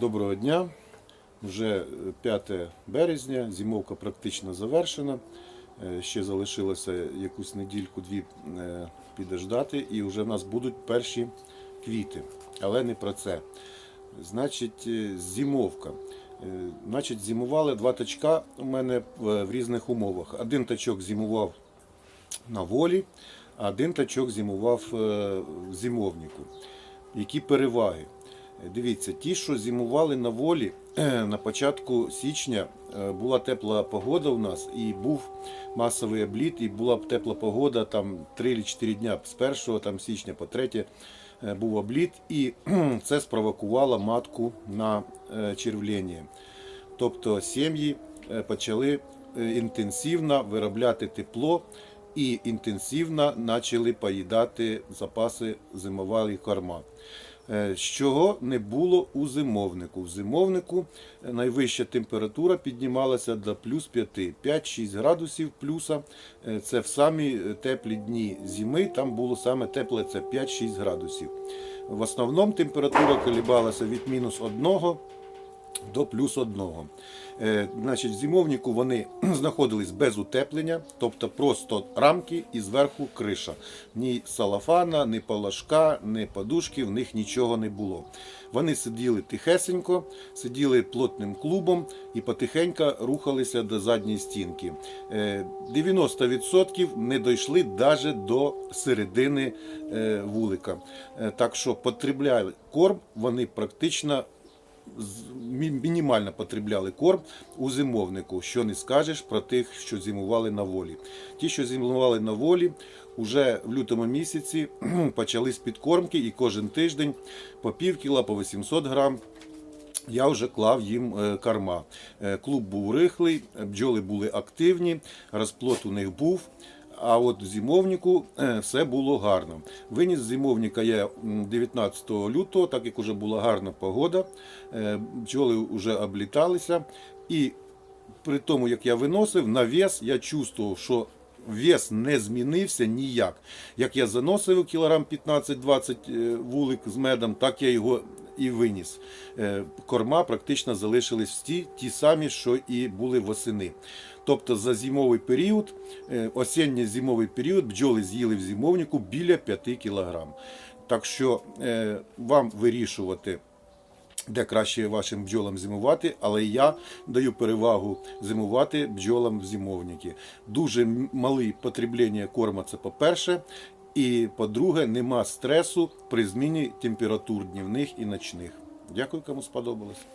Доброго дня. Вже 5 березня, зимовка практично завершена. Е, Ще залишилося якусь недільку-дві е, підождати, і вже в нас будуть перші квіти. Але не про це. Значить, е, зимовка. Е, Значить, зимували два тачка у мене в різних умовах. Один тачок зимував на волі, а один тачок зимував е, в зимовнику. Які переваги? Е, Дивіться, ті, що зимували на волі, на початку січня е, була тепла погода у нас, і був масовий обліт, і була тепла погода там 3 чи 4 дня з 1 там, січня по 3 е, був обліт, і це спровокувало матку на е, червлення. Тобто сім'ї е, почали е, інтенсивно виробляти тепло і інтенсивно почали поїдати запаси зимової корма. Е, Чого не було у зимовнику. В зимовнику е, найвища температура піднімалася до плюс 5, 5-6 градусів плюса. Е, Це в самі теплі дні зими, там було саме тепле, це 5-6 градусів. В основному температура колібалася від мінус 1 до плюс одного. Е, значить, в зимовнику вони знаходились без утеплення, тобто просто рамки і зверху криша. Ні салафана, ні палашка, ні подушки, в них нічого не було. Вони сиділи тихесенько, сиділи плотним клубом і потихенько рухалися до задньої стінки. Е, 90% не дійшли навіть до середини е, вулика. Е, Так що потребляли корм, вони практично мінімально потребляли корм у зимовнику, що не скажеш про тих, що зимували на волі. Ті, що зимували на волі, вже в лютому місяці почали з підкормки і кожен тиждень по пів кіла, по 800 грам. Я вже клав їм е, корма. Е, Клуб був рихлий, бджоли були активні, розплод у них був. А от в зимовнику е, все було гарно. Виніс зимовника я 19 лютого, так як вже була гарна погода, е, бджоли вже обліталися. І при тому, як я виносив, на вес я чувствував, що вес не змінився ніяк. Як я заносив кілограм 15-20 е, вулик з медом, так я його і виніс. Е, Корма практично залишились ті, ті самі, що і були восени. Тобто за зимовий період, е, осінньо-зимовий період бджоли з'їли в зимовнику біля 5 кілограм. Так що е, вам вирішувати де краще вашим бджолам зимувати, але я даю перевагу зимувати бджолам в зимовнику. Дуже м- мале потреблення корма це по-перше. І по-друге, нема стресу при зміні температур днівних і ночних. Дякую, кому сподобалось.